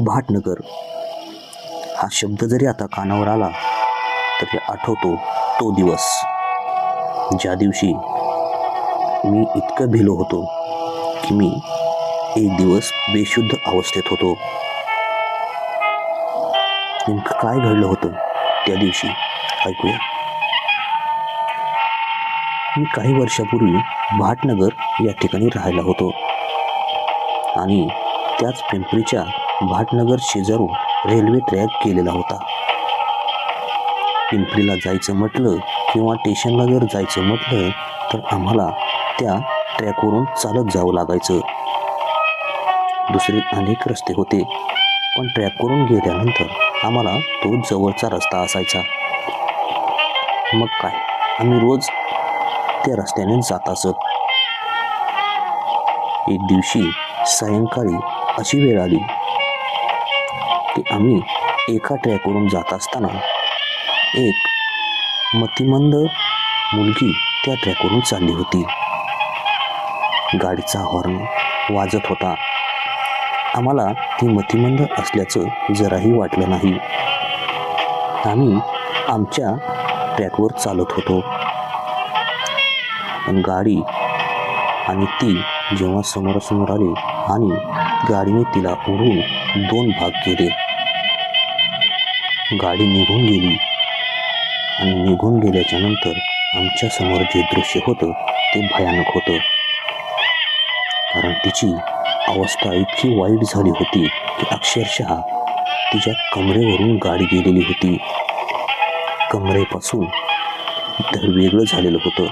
भाटनगर हा शब्द जरी आता कानावर आला तरी आठवतो तो दिवस. ज्या दिवशी मी इतकं भिलो होतो की मी एक दिवस बेशुद्ध अवस्थेत होतो. नेमकं काय घडलं होतं त्या दिवशी? ऐकूया मी काही वर्षापूर्वी भाटनगर या ठिकाणी राहायला होतो. आणि त्याच पिंपरीच्या भाटनगर शेजारून रेल्वे ट्रॅक केलेला होता. पिंपरीला जायचं म्हटलं किंवा स्टेशनला जर जायचं म्हटलं तर आम्हाला त्या ट्रॅकवरून चालत जावं लागायचं. दुसरे अनेक रस्ते होते पण ट्रॅकवरून गेल्यानंतर आम्हाला तो जवळचा रस्ता असायचा. मग काय? आम्ही रोज त्या रस्त्याने जात असत. एक दिवशी सायंकाळी अशी वेळ आली की आम्ही एका ट्रॅकवरून जात असताना एक मतिमंद मुलगी त्या ट्रॅकवरून चालली होती. गाडीचा हॉर्न वाजत होता. आम्हाला ती मतिमंद असल्याचं जराही वाटलं नाही. आम्ही आमच्या ट्रॅकवर चालत होतो. पण गाडी आणि ती जेव्हा समोरासमोर आली आणि गाडीने तिला उडवून दोन भाग केले. गाडी निघून गेली. आणि निघून गेल्याच्यानंतर आमच्यासमोर जे दृश्य होतं ते भयानक होतं. कारण तिची अवस्था इतकी वाईट झाली होती की अक्षरशः तिच्या कमरेवरून गाडी गेलेली होती. कमरेपासून धड वेगळं झालेलं होतं.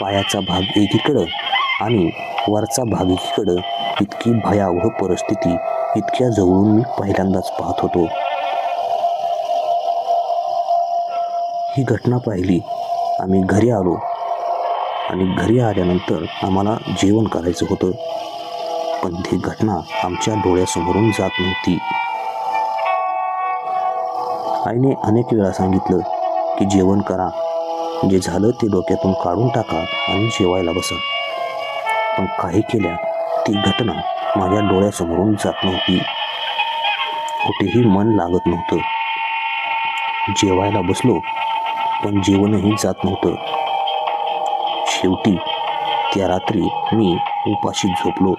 पायाचा भाग एकीकडं आणि वरचा भाग एकीकडं इतकी भयावह परिस्थिती इतक्या जवळून मी पहिल्यांदाच पाहत होतो. ही घटना पाहिली आम्ही घरी आलो. आणि घरी आल्यानंतर आम्हाला जेवण करायचं होतं. पण ती घटना आमच्या डोळ्यासमोरून जात नव्हती. आईने अनेक वेळा सांगितलं की जेवण करा. जे झालं ते डोक्यातून काढून टाका आणि जेवायला बसा. पण काही केल्या ती घटना माझ्या डोळ्यासमोरून जात नव्हती. कुठेही मन लागत नव्हतं. जेवायला बसलो पण जेवणही जात नव्हतं. शेवटी त्या रात्री मी उपाशी झोपलो.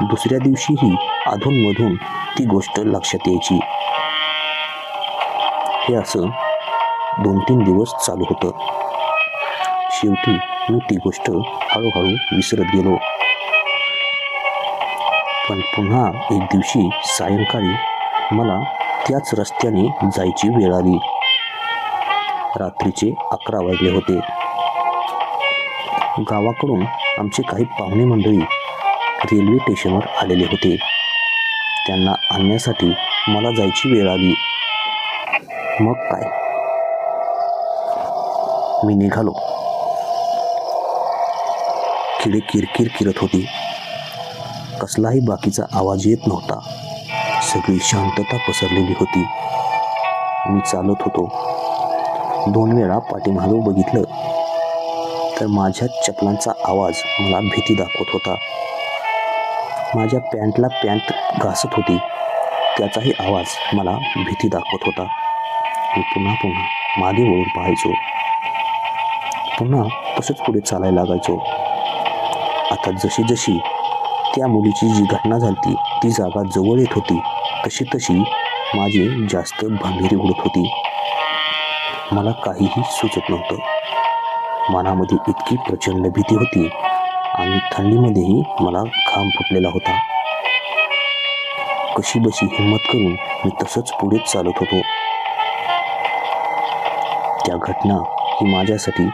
दुसऱ्या दिवशीही अधूनमधून ती गोष्ट लक्षात यायची. हे असं दोन तीन दिवस चालू होतं. शेवटी मी ती गोष्ट हळूहळू विसरत गेलो. पण पुन्हा एक दिवशी सायंकाळी मला त्याच रस्त्याने जायची वेळ आली. रात्रीचे अकरा वाजले होते. गावाकडून आमचे काही पाहुणे मंडळी रेल्वे स्टेशनवर आलेले होते. त्यांना आणण्यासाठी मला जायची वेळ आली. मग काय? मी निघालो. किडे किरकिर किरत होती. कसलाही बाकीचा आवाज येत नव्हता. सगळी शांतता पसरलेली होती. मी चालत होतो. दोन वेळा पाठीमागे बघितलं तर माझ्या चपलांचा आवाज मला भीती दाखवत होता. माझ्या पॅन्टला पॅन्ट घासत होती त्याचाही आवाज मला भीती दाखवत होता. मी पुन्हा पुन्हा मागे वळून पाहायचो. पुन्हा तसंच पुढे चालायला लागायचो. आता जशी जशी त्या मुलीची जी घटना झाली ती जागा जवळ येत होती. तशी तशी माझी जास्त भांभीरी उडत होती. मला काहीही सुचत नव्हतं. मनामध्ये इतकी प्रचंड भीती होती आणि थंडीमध्येही मला घाम फुटलेला होता. कशी बशी हिंमत करून मी तसंच पुढे चालत होतो. त्या घटना ही माझ्यासाठी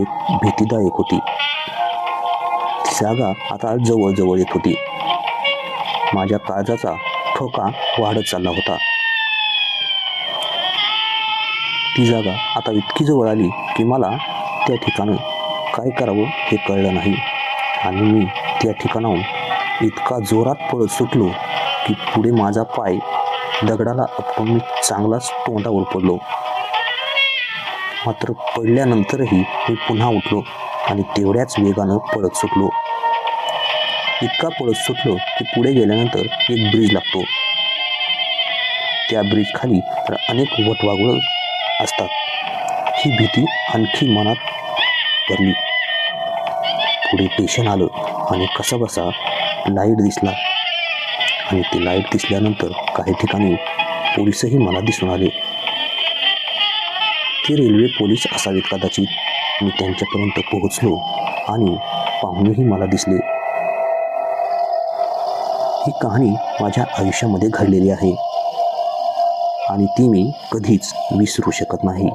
एक भीतीदायक होती. जागा आता जवळजवळ येत होती. माझ्या काळजाचा ठोका वाढत चालला होता. ती जागा आता इतकी जवळ आली की मला त्या ठिकाणी काय करावं हे कळलं नाही. आणि मी त्या ठिकाणाहून इतका जोरात पळत सुटलो की पुढे माझा पाय दगडाला आपण मी चांगलाच तोंडावर पडलो. मात्र पडल्यानंतरही मी पुन्हा उठलो. आणि तेवढ्याच वेगानं पळत सुटलो. इतका पळत सुटलो की पुढे गेल्यानंतर एक ब्रिज लागतो. त्या ब्रिज खाली तर अनेक वटवागुळं असतात. ही भीती आणखी मनात भरली. पुढे स्टेशन आलं आणि कसा बसा लाइट दिसला. आणि ते लाइट दिसल्यानंतर काही ठिकाणी पोलिसही मला दिसून आले. ते रेल्वे पोलीस असावेत कदाचित. मी त्यांच्यापर्यंत पोहोचलो आणि पाहुणेही मला दिसले. ही कहाणी माझ्या आयुष्यामध्ये घडलेली आहे आणि ती मी कधीच विसरू शकत नाही.